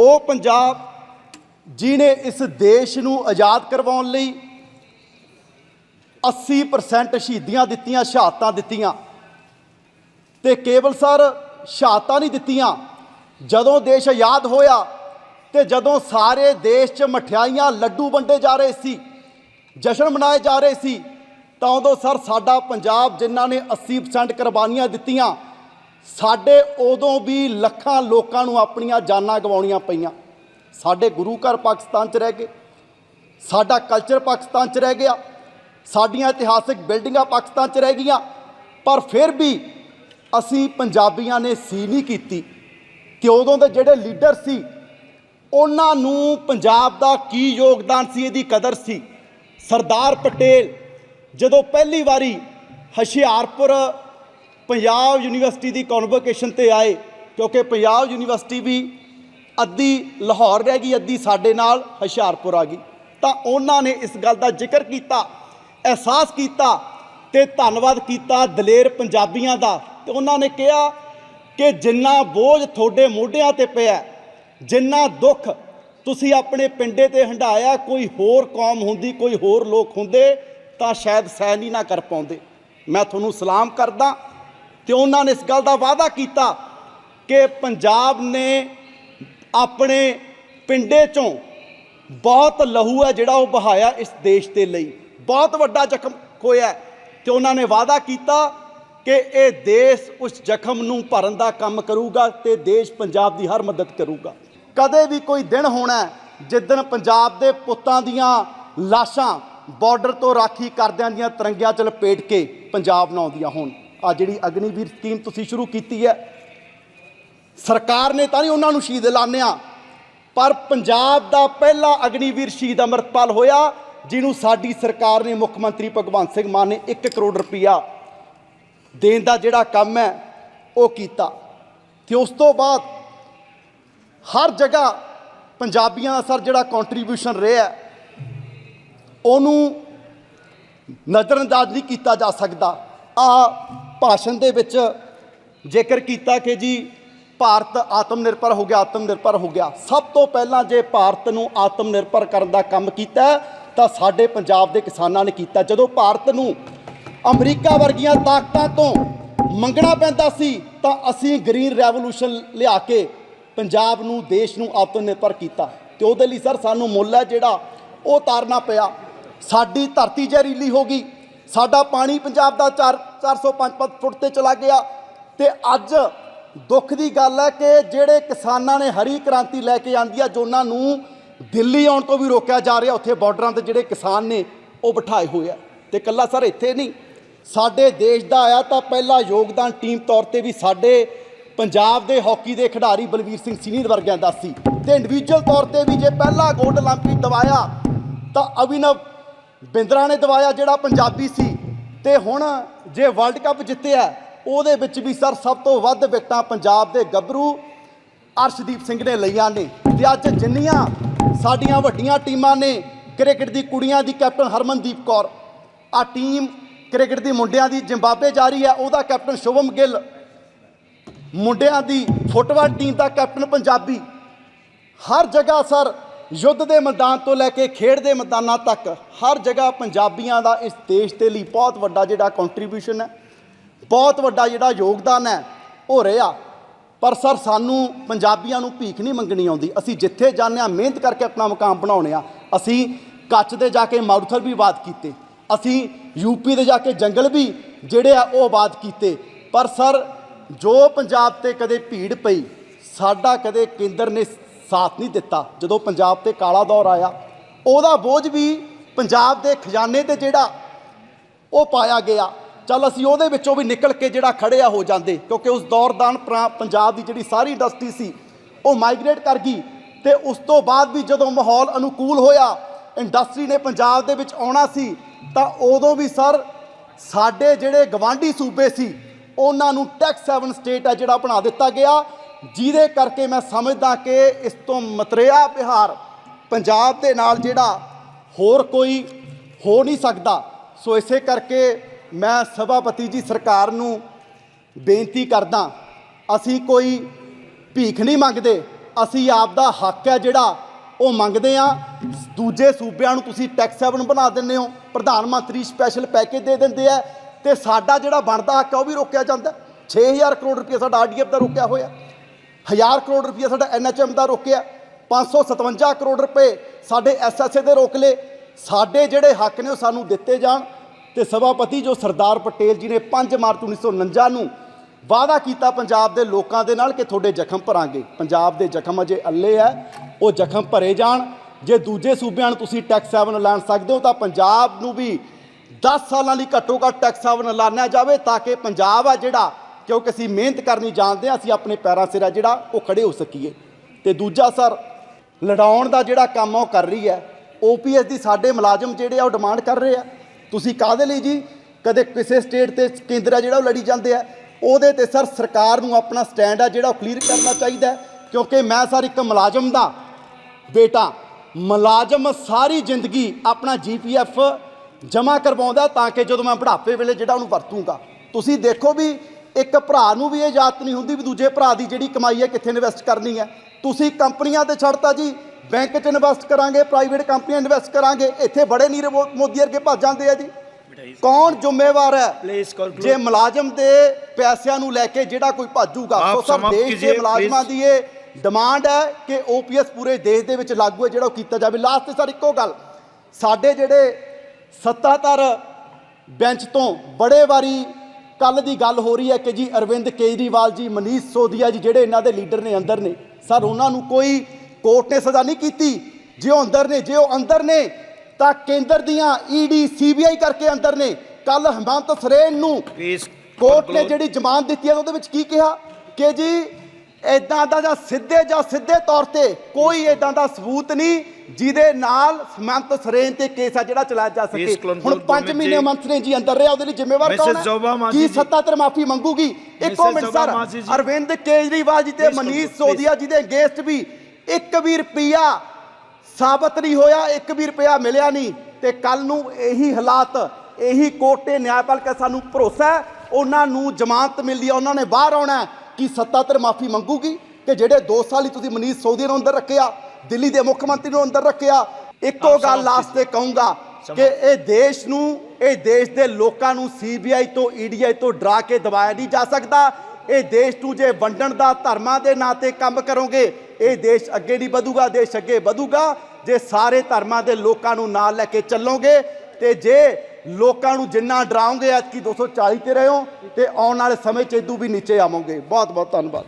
ਉਹ ਪੰਜਾਬ ਜਿਨੇ ਇਸ ਦੇਸ਼ ਨੂੰ ਆਜ਼ਾਦ ਕਰਵਾਉਣ ਲਈ 80% ਸ਼ਹੀਦੀਆਂ ਦਿੱਤੀਆਂ, ਸ਼ਹਾਦਤਾਂ ਦਿੱਤੀਆਂ ਤੇ ਕੇਵਲ ਸਰ ਸ਼ਹਾਦਤਾਂ ਨਹੀਂ ਦਿੱਤੀਆਂ, ਜਦੋਂ ਦੇਸ਼ ਆਜ਼ਾਦ ਹੋਇਆ ਤੇ ਜਦੋਂ ਸਾਰੇ ਦੇਸ਼ 'ਚ ਮਠਿਆਈਆਂ, ਲੱਡੂ ਵੰਡੇ ਜਾ ਰਹੇ ਸੀ, ਜਸ਼ਨ ਮਨਾਏ ਜਾ ਰਹੇ ਸੀ, ਤਾਂ ਉਦੋਂ ਸਰ ਸਾਡਾ ਪੰਜਾਬ ਜਿਨ੍ਹਾਂ ਨੇ 80% ਕੁਰਬਾਨੀਆਂ ਦਿੱਤੀਆਂ ਸਾਡੇ ਉਦੋਂ ਵੀ ਲੱਖਾਂ ਲੋਕਾਂ ਨੂੰ ਆਪਣੀਆਂ ਜਾਨਾਂ ਗਵਾਉਣੀਆਂ ਪਈਆਂ। ਸਾਡੇ ਗੁਰੂ ਘਰ ਪਾਕਿਸਤਾਨ 'ਚ ਰਹਿ ਗਏ। ਸਾਡਾ ਕਲਚਰ ਪਾਕਿਸਤਾਨ 'ਚ ਰਹਿ ਗਿਆ। ਸਾਡੀਆਂ ਇਤਿਹਾਸਿਕ ਬਿਲਡਿੰਗਾਂ ਪਾਕਿਸਤਾਨ 'ਚ ਰਹਿ ਗਈਆਂ। ਪਰ ਫਿਰ ਵੀ ਅਸੀਂ ਪੰਜਾਬੀਆਂ ਨੇ ਸੀ ਨਹੀਂ ਕੀਤੀ। ਕਿ ਉਦੋਂ ਦੇ ਜਿਹੜੇ ਲੀਡਰ ਸੀ, ਉਹਨਾਂ ਨੂੰ ਪੰਜਾਬ ਦਾ ਕੀ ਯੋਗਦਾਨ ਸੀ, ਇਹਦੀ ਕਦਰ ਸੀ। ਸਰਦਾਰ ਪਟੇਲ ਜਦੋਂ ਪਹਿਲੀ ਵਾਰੀ ਹੁਸ਼ਿਆਰਪੁਰ ਪੰਜਾਬ ਯੂਨੀਵਰਸਿਟੀ ਦੀ ਕਨਵੋਕੇਸ਼ਨ ਤੇ ਆਏ, ਕਿਉਂਕਿ ਪੰਜਾਬ ਯੂਨੀਵਰਸਿਟੀ ਵੀ ਅੱਧੀ ਲਾਹੌਰ ਰਹਿ ਗਈ, ਅੱਧੀ ਸਾਡੇ ਨਾਲ ਹੁਸ਼ਿਆਰਪੁਰ ਆ ਗਈ। ਤਾਂ ਉਹਨਾਂ ਨੇ ਇਸ ਗੱਲ ਦਾ ਜ਼ਿਕਰ ਕੀਤਾ, ਅਹਿਸਾਸ ਕੀਤਾ ਤੇ ਧੰਨਵਾਦ ਕੀਤਾ ਦਲੇਰ ਪੰਜਾਬੀਆਂ ਦਾ। ਤੇ ਉਹਨਾਂ ਨੇ ਕਿਹਾ ਕਿ ਜਿੰਨਾ ਬੋਝ ਤੁਹਾਡੇ ਮੋਢਿਆਂ ਤੇ ਪਿਆ, ਜਿੰਨਾ ਦੁੱਖ ਤੁਸੀਂ ਆਪਣੇ ਪਿੰਡੇ ਤੇ ਹੰਢਾਇਆ, ਕੋਈ ਹੋਰ ਕੌਮ ਹੁੰਦੀ, ਕੋਈ ਹੋਰ ਲੋਕ ਹੁੰਦੇ, ਤਾਂ ਸ਼ਾਇਦ ਸਹਿਣ ਹੀ ਨਾ ਕਰ ਪਾਉਂਦੇ। ਮੈਂ ਤੁਹਾਨੂੰ ਸਲਾਮ ਕਰਦਾ ਤੇ ਉਹਨਾਂ ਨੇ ਇਸ ਗੱਲ ਦਾ ਵਾਅਦਾ ਕੀਤਾ ਕਿ ਪੰਜਾਬ ਨੇ ਆਪਣੇ ਪਿੰਡੇ ਚੋਂ ਬਹੁਤ ਲਹੂ ਹੈ ਜਿਹੜਾ ਉਹ ਬਹਾਇਆ ਇਸ ਦੇਸ਼ ਦੇ ਲਈ। ਬਹੁਤ ਵੱਡਾ ਜ਼ਖਮ ਹੋਇਆ ਤੇ ਉਹਨਾਂ ਨੇ ਵਾਅਦਾ ਕੀਤਾ ਕਿ ਇਹ ਦੇਸ਼ ਉਸ ਜ਼ਖਮ ਨੂੰ ਭਰਨ ਦਾ ਕੰਮ ਕਰੂਗਾ ਤੇ ਦੇਸ਼ ਪੰਜਾਬ ਦੀ ਹਰ ਮਦਦ ਕਰੂਗਾ। ਕਦੇ ਵੀ ਕੋਈ ਦਿਨ ਹੋਣਾ ਜਿੱਦਣ ਪੰਜਾਬ ਦੇ ਪੁੱਤਾਂ ਦੀਆਂ ਲਾਸ਼ਾਂ ਬਾਰਡਰ ਤੋਂ ਰਾਖੀ ਕਰਦਿਆਂ ਦੀਆਂ ਤਿਰੰਗਿਆਂ 'ਚ ਲਪੇਟ ਕੇ ਪੰਜਾਬ ਨੂੰ ਆਉਂਦੀਆਂ ਹੋਣ। ਆ ਜਿਹੜੀ ਅਗਨੀਵੀਰ ਸਕੀਮ ਤੁਸੀਂ ਸ਼ੁਰੂ ਕੀਤੀ ਹੈ, ਸਰਕਾਰ ਨੇ ਤਾਂ ਨਹੀਂ ਉਹਨਾਂ ਨੂੰ ਸ਼ਹੀਦ ਐਲਾਨਿਆ, ਪਰ ਪੰਜਾਬ ਦਾ ਪਹਿਲਾ ਅਗਨੀਵੀਰ ਸ਼ਹੀਦ ਅਮਰਤਪਾਲ ਹੋਇਆ, ਜਿਹਨੂੰ ਸਾਡੀ ਸਰਕਾਰ ਨੇ ਮੁੱਖ ਮੰਤਰੀ ਭਗਵੰਤ ਸਿੰਘ ਮਾਨ ਨੇ 1 ਕਰੋੜ ਰੁਪਇਆ ਦੇਣ ਦਾ ਜਿਹੜਾ ਕੰਮ ਹੈ, ਉਹ ਕੀਤਾ। ਤੇ ਉਸ ਤੋਂ ਬਾਅਦ ਹਰ ਜਗ੍ਹਾ ਪੰਜਾਬੀਆਂ ਦਾ ਸਰ ਜਿਹੜਾ ਕੰਟਰੀਬਿਊਸ਼ਨ ਰਿਹਾ, ਉਹਨੂੰ ਨਜ਼ਰਅੰਦਾਜ਼ ਨਹੀਂ ਕੀਤਾ ਜਾ ਸਕਦਾ। ਆ ਭਾਸ਼ਣ ਦੇ ਵਿੱਚ ਜ਼ਿਕਰ ਕੀਤਾ ਕਿ ਜੀ ਭਾਰਤ ਆਤਮ ਨਿਰਭਰ ਹੋ ਗਿਆ ਆਤਮ ਨਿਰਭਰ ਹੋ ਗਿਆ। ਸਭ ਤੋਂ ਪਹਿਲਾਂ ਜੇ ਭਾਰਤ ਨੂੰ ਆਤਮ ਨਿਰਭਰ ਕਰਨ ਦਾ ਕੰਮ ਕੀਤਾ, ਤਾਂ ਸਾਡੇ ਪੰਜਾਬ ਦੇ ਕਿਸਾਨਾਂ ਨੇ ਕੀਤਾ। ਜਦੋਂ ਭਾਰਤ ਨੂੰ ਅਮਰੀਕਾ ਵਰਗੀਆਂ ਤਾਕਤਾਂ ਤੋਂ ਮੰਗਣਾ ਪੈਂਦਾ ਸੀ, ਤਾਂ ਅਸੀਂ ਗ੍ਰੀਨ ਰੈਵੋਲੂਸ਼ਨ ਲਿਆ ਕੇ ਪੰਜਾਬ ਨੂੰ, ਦੇਸ਼ ਨੂੰ ਆਤਮ ਨਿਰਭਰ ਕੀਤਾ। ਤੇ ਉਹਦੇ ਲਈ ਸਰ ਸਾਨੂੰ ਮੁੱਲ ਹੈ ਜਿਹੜਾ, ਉਹ ਤਾਰਨਾ ਪਿਆ। ਸਾਡੀ ਧਰਤੀ ਜ਼ਹਿਰੀਲੀ ਹੋ ਗਈ। ਸਾਡਾ ਪਾਣੀ ਪੰਜਾਬ ਦਾ 4 405 ਫੁੱਟ ਤੇ ਚਲਾ ਗਿਆ ਤੇ ਅੱਜ ਦੁੱਖ ਦੀ ਗੱਲ ਹੈ ਕਿ ਜਿਹੜੇ ਕਿਸਾਨਾਂ ਨੇ ਹਰੀ ਕ੍ਰਾਂਤੀ ਲੈ ਕੇ ਆਂਦੀ ਆ ਜੋਨਾਂ ਨੂੰ ਦਿੱਲੀ ਆਉਣ ਤੋਂ ਵੀ ਰੋਕਿਆ ਜਾ ਰਿਹਾ ਉੱਥੇ ਬਾਰਡਰਾਂ ਤੇ ਜਿਹੜੇ ਕਿਸਾਨ ਨੇ ਉਹ ਬਿਠਾਏ ਹੋਏ ਆ ਤੇ ਕੱਲਾ ਸਰ ਇੱਥੇ ਨਹੀਂ ਸਾਡੇ ਦੇਸ਼ ਦਾ ਆਇਆ ਤਾਂ ਪਹਿਲਾ ਯੋਗਦਾਨ ਟੀਮ ਤੌਰ ਤੇ ਵੀ ਸਾਡੇ ਪੰਜਾਬ ਦੇ ਹਾਕੀ ਦੇ ਖਿਡਾਰੀ ਬਲਵੀਰ ਸਿੰਘ ਸੀਨੀਅਰ ਵਰਗਿਆਂ ਦਾ ਸੀ ਤੇ ਇੰਡੀਵਿਜੂਅਲ ਤੌਰ ਤੇ ਵੀ ਜੇ ਪਹਿਲਾ ਗੋਲਡ 올림픽 ਦਵਾਇਆ ਤਾਂ ਅਭਿਨਵ ਬਿੰਦਰਾ ਨੇ ਦਵਾਇਆ ਜਿਹੜਾ ਪੰਜਾਬੀ ਸੀ। ਤੇ ਹੁਣ ਜੇ ਵਰਲਡ ਕੱਪ ਜਿੱਤਿਆ, ਉਹਦੇ ਵਿੱਚ ਵੀ ਸਰ ਸਭ ਤੋਂ ਵੱਧ ਵਿਕਟਾਂ ਪੰਜਾਬ ਦੇ ਗੱਭਰੂ ਅਰਸ਼ਦੀਪ ਸਿੰਘ ਨੇ ਲਈਆਂ ਨੇ। ਤੇ ਅੱਜ ਜਿੰਨੀਆਂ ਸਾਡੀਆਂ ਵੱਡੀਆਂ ਟੀਮਾਂ ਨੇ, ਕ੍ਰਿਕਟ ਦੀ ਕੁੜੀਆਂ ਦੀ ਕੈਪਟਨ ਹਰਮਨਦੀਪ ਕੌਰ ਆ ਟੀਮ ਕ੍ਰਿਕਟ ਦੀ ਮੁੰਡਿਆਂ ਦੀ ਜ਼ਿੰਬਾਬਵੇ ਜਾ ਰਹੀ ਹੈ, ਉਹਦਾ ਕੈਪਟਨ ਸ਼ੁਭਮ ਗਿੱਲ, ਮੁੰਡਿਆਂ ਦੀ ਫੁੱਟਬਾਲ ਟੀਮ ਦਾ ਕੈਪਟਨ ਪੰਜਾਬੀ। ਹਰ ਜਗ੍ਹਾ ਸਰ ਯੁੱਧ ਦੇ ਮੈਦਾਨ ਤੋਂ ਲੈ ਕੇ ਖੇਡ ਦੇ ਮੈਦਾਨਾਂ ਤੱਕ ਹਰ ਜਗ੍ਹਾ ਪੰਜਾਬੀਆਂ ਦਾ ਇਸ ਦੇਸ਼ ਦੇ ਲਈ ਬਹੁਤ ਵੱਡਾ ਜਿਹੜਾ ਕੰਟਰੀਬਿਊਸ਼ਨ ਹੈ, ਬਹੁਤ ਵੱਡਾ ਜਿਹੜਾ ਯੋਗਦਾਨ ਹੈ, ਉਹ ਰਿਹਾ। ਪਰ ਸਰ, ਸਾਨੂੰ ਪੰਜਾਬੀਆਂ ਨੂੰ ਭੀਖ ਨਹੀਂ ਮੰਗਣੀ ਆਉਂਦੀ। ਅਸੀਂ ਜਿੱਥੇ ਜਾਂਦੇ ਹਾਂ, ਮਿਹਨਤ ਕਰਕੇ ਆਪਣਾ ਮਕਾਮ ਬਣਾਉਣੇ ਆ ਅਸੀਂ ਕੱਚ ਦੇ ਜਾ ਕੇ ਮਾਰੂਥਲ ਵੀ ਆਬਾਦ ਕੀਤੇ। ਅਸੀਂ ਯੂਪੀ ਦੇ ਜਾ ਕੇ ਜੰਗਲ ਵੀ ਜਿਹੜੇ ਆ, ਉਹ ਆਬਾਦ ਕੀਤੇ। ਪਰ ਸਰ, ਜੋ ਪੰਜਾਬ ਤੇ ਕਦੇ ਭੀੜ ਪਈ, ਸਾਡਾ ਕਦੇ ਕੇਂਦਰ ਨੇ ਸਾਥ ਨਹੀਂ ਦਿੱਤਾ। ਜਦੋਂ ਪੰਜਾਬ ਤੇ ਕਾਲਾ ਦੌਰ ਆਇਆ, ਉਹਦਾ ਬੋਝ ਵੀ ਪੰਜਾਬ ਦੇ ਖਜ਼ਾਨੇ ਤੇ ਜਿਹੜਾ ਉਹ ਪਾਇਆ ਗਿਆ। ਚੱਲ ਅਸੀਂ ਉਹਦੇ ਵਿੱਚੋਂ ਵੀ ਨਿਕਲ ਕੇ ਜਿਹੜਾ ਖੜਿਆ ਹੋ ਜਾਂਦੇ, ਕਿਉਂਕਿ ਉਸ ਦੌਰਦਾਨ ਪ੍ਰਾ- ਪੰਜਾਬ ਦੀ ਜਿਹੜੀ ਸਾਰੀ ਇੰਡਸਟਰੀ ਸੀ, ਉਹ ਮਾਈਗ੍ਰੇਟ ਕਰ ਗਈ ਤੇ ਉਸ ਤੋਂ ਬਾਅਦ ਵੀ ਜਦੋਂ ਮਾਹੌਲ ਅਨੁਕੂਲ ਹੋਇਆ ਇੰਡਸਟਰੀ ਨੇ ਪੰਜਾਬ ਦੇ ਵਿੱਚ ਆਉਣਾ ਸੀ, ਤਾਂ ਉਦੋਂ ਵੀ ਸਰ ਸਾਡੇ ਜਿਹੜੇ ਗਵਾਂਢੀ ਸੂਬੇ ਸੀ, ਉਹਨਾਂ ਨੂੰ ਟੈਕਸ 7 ਸਟੇਟ ਹੈ ਜਿਹੜਾ ਬਣਾ ਦਿੱਤਾ ਗਿਆ। ਜਿਹਦੇ ਕਰਕੇ ਮੈਂ ਸਮਝਦਾ ਕਿ ਇਸ ਤੋਂ ਮਤਰਿਆ ਬਿਹਾਰ ਪੰਜਾਬ ਦੇ ਨਾਲ ਜਿਹੜਾ ਹੋਰ ਕੋਈ ਹੋ ਨਹੀਂ ਸਕਦਾ। ਸੋ ਇਸੇ ਕਰਕੇ ਮੈਂ ਸਭਾਪਤੀ ਜੀ ਸਰਕਾਰ ਨੂੰ ਬੇਨਤੀ ਕਰਦਾ, ਅਸੀਂ ਕੋਈ ਭੀਖ ਨਹੀਂ ਮੰਗਦੇ, ਅਸੀਂ ਆਪ ਦਾ ਹੱਕ ਹੈ ਜਿਹੜਾ ਉਹ ਮੰਗਦੇ ਆ ਦੂਜੇ ਸੂਬਿਆਂ ਨੂੰ ਤੁਸੀਂ ਟੈਕਸ ਹੈਵਨ ਬਣਾ ਦਿੰਦੇ ਹੋ, ਪ੍ਰਧਾਨ ਮੰਤਰੀ ਸਪੈਸ਼ਲ ਪੈਕੇਜ ਦੇ ਦਿੰਦੇ ਆ ਤੇ ਸਾਡਾ ਜਿਹੜਾ ਬਣਦਾ ਹੱਕ ਹੈ ਉਹ ਵੀ ਰੋਕਿਆ ਜਾਂਦਾ। 6000 ਕਰੋੜ ਰੁਪਏ ਸਾਡਾ ਆਰਡੀਐਫ ਦਾ ਰੋਕਿਆ ਹੋਇਆ। 1000 ਕਰੋੜ ਰੁਪਏ ਸਾਡਾ ਐਨਐਚਐਮ ਦਾ ਰੋਕਿਆ 557 ਕਰੋੜ ਰੁਪਏ ਸਾਡੇ ਐਸਐਸਏ ਦੇ ਰੋਕ ਲਏ। ਸਾਡੇ ਜਿਹੜੇ ਹੱਕ ਨੇ ਉਹ ਸਾਨੂੰ ਦਿੱਤੇ ਜਾਣ ਤੇ ਸਭਾਪਤੀ ਜੋ ਸਰਦਾਰ ਪਟੇਲ ਜੀ ਨੇ 5 ਮਾਰਚ 1949 ਨੂੰ ਵਾਅਦਾ ਕੀਤਾ ਪੰਜਾਬ ਦੇ ਲੋਕਾਂ ਦੇ ਨਾਲ ਕਿ ਤੁਹਾਡੇ ਜ਼ਖਮ ਭਰਾਂਗੇ। ਪੰਜਾਬ ਦੇ ਜ਼ਖਮ ਅਜੇ ਅੱਲੇ ਹੈ, ਉਹ ਜ਼ਖਮ ਭਰੇ ਜਾਣ। ਜੇ ਦੂਜੇ ਸੂਬਿਆਂ ਨੂੰ ਤੁਸੀਂ ਟੈਕਸ ਹੈਵਨ ਲਾਣ ਸਕਦੇ ਹੋ ਤਾਂ ਪੰਜਾਬ ਨੂੰ ਵੀ 10 ਸਾਲਾਂ ਲਈ ਘੱਟੋ ਘੱਟ ਟੈਕਸ ਹੈਵਨ ਲਾਣਾ ਜਾਵੇ ਤਾਂ ਕਿ ਪੰਜਾਬ ਆ ਜਿਹੜਾ ਕਿਉਂਕਿ ਅਸੀਂ ਮਿਹਨਤ ਕਰਨੀ ਜਾਣਦੇ ਹਾਂ, ਅਸੀਂ ਆਪਣੇ ਪੈਰਾਂ ਸਿਰ ਆ ਜਿਹੜਾ ਉਹ ਖੜੇ ਹੋ ਸਕੀਏ। ਤੇ ਦੂਜਾ ਸਰ, ਲੜਾਉਣ ਦਾ ਜਿਹੜਾ ਕੰਮ ਆ ਉਹ ਕਰ ਰਹੀ ਹੈ। ਓਪੀਐਸ ਦੀ ਸਾਡੇ ਮੁਲਾਜ਼ਮ ਜਿਹੜੇ ਆ ਉਹ ਡਿਮਾਂਡ ਕਰ ਰਹੇ ਆ। ਤੁਸੀਂ ਕਾਹਦੇ ਲਈ ਜੀ? ਕਦੇ ਕਿਸੇ ਸਟੇਟ ਤੇ ਕੇਂਦਰ ਆ ਜਿਹੜਾ ਉਹ ਲੜੀ ਜਾਂਦੇ ਆ। ਉਹਦੇ ਤੇ ਸਰ ਸਰਕਾਰ ਨੂੰ ਆਪਣਾ ਸਟੈਂਡ ਆ ਜਿਹੜਾ ਉਹ ਕਲੀਅਰ ਕਰਨਾ ਚਾਹੀਦਾ ਕਿਉਂਕਿ ਮੈਂ ਸਰ ਇੱਕ ਮੁਲਾਜ਼ਮ ਦਾ ਬੇਟਾ। ਮੁਲਾਜ਼ਮ ਸਾਰੀ ਜ਼ਿੰਦਗੀ ਆਪਣਾ ਜੀਪੀਐਫ ਜਮ੍ਹਾਂ ਕਰਵਾਉਂਦਾ ਤਾਂ ਕਿ ਜਦੋਂ ਮੈਂ ਬੁਢਾਪੇ ਵੇਲੇ ਜਿਹੜਾ ਉਹਨੂੰ ਵਰਤੂੰਗਾ। ਤੁਸੀਂ ਦੇਖੋ ਵੀ ਇੱਕ ਭਰਾ ਨੂੰ ਵੀ ਇਹ ਯਾਦ ਨਹੀਂ ਹੁੰਦੀ ਵੀ ਦੂਜੇ ਭਰਾ ਦੀ ਜਿਹੜੀ ਕਮਾਈ ਹੈ ਕਿੱਥੇ ਇਨਵੈਸਟ ਕਰਨੀ ਹੈ ਤੁਸੀਂ ਕੰਪਨੀਆਂ ਤੇ ਛੱਡਤਾ ਜੀ ਬੈਂਕ 'ਚ ਇਨਵੈਸਟ ਕਰਾਂਗੇ ਪ੍ਰਾਈਵੇਟ ਕੰਪਨੀਆਂ ਇਨਵੈਸਟ ਕਰਾਂਗੇ ਇੱਥੇ ਬੜੇ ਨੀਰਵ ਮੋ- ਮੋਦੀ ਵਰਗੇ ਭੱਜ ਜਾਂਦੇ ਆ ਜੀ ਕੌਣ ਜ਼ਿੰਮੇਵਾਰ ਹੈ. ਜੇ ਮੁਲਾਜ਼ਮ ਦੇ ਪੈਸਿਆਂ ਨੂੰ ਲੈ ਕੇ ਜਿਹੜਾ ਕੋਈ ਭਾਜੂਗਾ ਸੋ ਸਮਾਪਤ ਦੇਸ਼ ਦੇ ਮੁਲਾਜ਼ਮਾਂ. ਦੀ ਇਹ ਡਿਮਾਂਡ ਹੈ ਕਿ ਓਪੀਐਸ ਪੂਰੇ ਦੇਸ਼ ਦੇ ਵਿੱਚ ਲਾਗੂ ਹੈ ਜਿਹੜਾ ਉਹ ਕੀਤਾ ਜਾਵੇ ਲਾਸਟ ਤੇ ਸਰ ਇੱਕੋ ਗੱਲ ਸਾਡੇ ਜਿਹੜੇ ਸੱਤਾਧਰ ਬੈਂਚ ਤੋਂ ਬੜੇ ਵਾਰੀ ਕੱਲ ਦੀ ਗੱਲ ਹੋ ਰਹੀ ਹੈ ਕਿ ਜੀ ਅਰਵਿੰਦ ਕੇਜਰੀਵਾਲ ਜੀ ਮਨੀਸ਼ ਸੋਧੀਆ ਜੀ ਜਿਹੜੇ ਇਹਨਾਂ ਦੇ ਲੀਡਰ ਨੇ ਅੰਦਰ ਨੇ ਸਰ ਉਹਨਾਂ ਨੂੰ ਕੋਈ ਕੋਰਟ ਨੇ ਸਜ਼ਾ ਨਹੀਂ ਕੀਤੀ। ਜੇ ਉਹ ਅੰਦਰ ਨੇ ਜੇ ਉਹ ਅੰਦਰ ਨੇ ਤਾਂ ਕੇਂਦਰ ਦੀਆਂ ਈਡੀ ਸੀਬੀਆਈ ਕਰਕੇ ਅੰਦਰ ਨੇ। ਕੱਲ ਹੇਮੰਤ ਸਰੇਨ ਨੂੰ ਕੋਰਟ ਨੇ. ਜਿਹੜੀ ਜ਼ਮਾਨਤ ਦਿੱਤੀ ਹੈ ਉਹਦੇ ਵਿੱਚ ਕੀ ਕਿਹਾ? ਕਿ ਜੀ ਇਦਾਂ ਦਾ ਜਾਂ ਸਿੱਧੇ ਜਾਂ ਸਿੱਧੇ ਤੌਰ ਤੇ ਕੋਈ ਇਦਾਂ ਦਾ ਸਬੂਤ ਨਹੀਂ ਜਿਹਦੇ ਨਾਲ ਸਮੰਤ ਸਰੇਨ ਤੇ ਕੇਸ ਆ ਜਿਹੜਾ ਚਲਾਇਆ ਜਾ ਸਕੇ ਹੁਣ 5 ਗੁਰਮੀਤ ਮਹੀਨੇ। ਮੰਤਰੀ ਜੀ ਅੰਦਰ ਰਿਹਾ ਉਹਦੇ ਲਈ ਜ਼ਿੰਮੇਵਾਰ. ਕੌਣ ਹੈ ਕੀ। ਸੱਤਾ ਤੇ ਮਾਫੀ ਮੰਗੂਗੀ ਇੱਕੋ. Minute sir. ਅਰਵਿੰਦ ਕੇਜਰੀਵਾਲ ਜੀ ਤੇ ਮਨੀਸ਼. ਸੋਧੀਆ ਜੀ ਦੇ ਅਗੇਂਸਟ ਵੀ ਇੱਕ ਵੀ ਰੁਪਿਆ ਸਾਬਤ ਨਹੀਂ ਹੋਇਆ ਇੱਕ ਵੀ ਰੁਪਿਆ ਮਿਲਿਆ ਨਹੀਂ ਤੇ ਕੱਲ ਨੂੰ ਇਹੀ ਹਾਲਾਤ ਇਹੀ ਕੋਰਟ ਤੇ ਨਿਆਂਪਾਲਿਕਾ ਸਾਨੂੰ ਭਰੋਸਾ ਉਹਨਾਂ ਨੂੰ ਜ਼ਮਾਨਤ ਮਿਲਦੀ ਹੈ ਉਹਨਾਂ ਨੇ ਬਾਹਰ ਆਉਣਾ ਕੀ ਸੱਤਾਧਰ ਮਾਫੀ ਮੰਗੂਗੀ ਕਿ ਜਿਹੜੇ 2 ਸਾਲ ਹੀ ਤੁਸੀਂ ਮਨੀਸ਼ ਸੋਧੀ ਨੂੰ ਅੰਦਰ ਰੱਖਿਆ ਦਿੱਲੀ ਦੇ ਮੁੱਖ ਮੰਤਰੀ ਨੂੰ ਅੰਦਰ ਰੱਖਿਆ? ਇੱਕੋ ਗੱਲ ਲਾਸਟ ਤੇ ਕਹੂੰਗਾ ਕਿ ਇਹ ਦੇਸ਼ ਨੂੰ ਇਹ ਦੇਸ਼ ਦੇ ਲੋਕਾਂ ਨੂੰ ਸੀਬੀਆਈ ਤੋਂ ਈਡੀਆਈ ਤੋਂ ਡਰਾ ਕੇ ਦਬਾਇਆ ਨਹੀਂ ਜਾ ਸਕਦਾ। ਇਹ ਦੇਸ਼ ਨੂੰ ਜੇ ਵੰਡਣ ਦਾ ਧਰਮਾਂ ਦੇ ਨਾਂ ਤੇ ਕੰਮ ਕਰੋਗੇ ਇਹ ਦੇਸ਼ ਅੱਗੇ ਨਹੀਂ ਵਧੂਗਾ ਦੇਸ਼ ਅੱਗੇ ਵਧੂਗਾ। ਜੇ ਸਾਰੇ ਧਰਮਾਂ ਦੇ ਲੋਕਾਂ ਨੂੰ ਨਾਲ ਲੈ ਕੇ ਚੱਲੋਗੇ ਤੇ ਜੇ ਲੋਕਾਂ ਨੂੰ ਜਿੰਨਾ ਡਰਾਓਗੇ ਐਤਕੀ 240 ਤੇ ਰਹੋ ਤੇ ਆਉਣ ਵਾਲੇ ਸਮੇਂ 'ਚ ਇਦੋਂ ਵੀ ਨੀਚੇ ਆਵੋਗੇ। ਬਹੁਤ ਬਹੁਤ ਧੰਨਵਾਦ।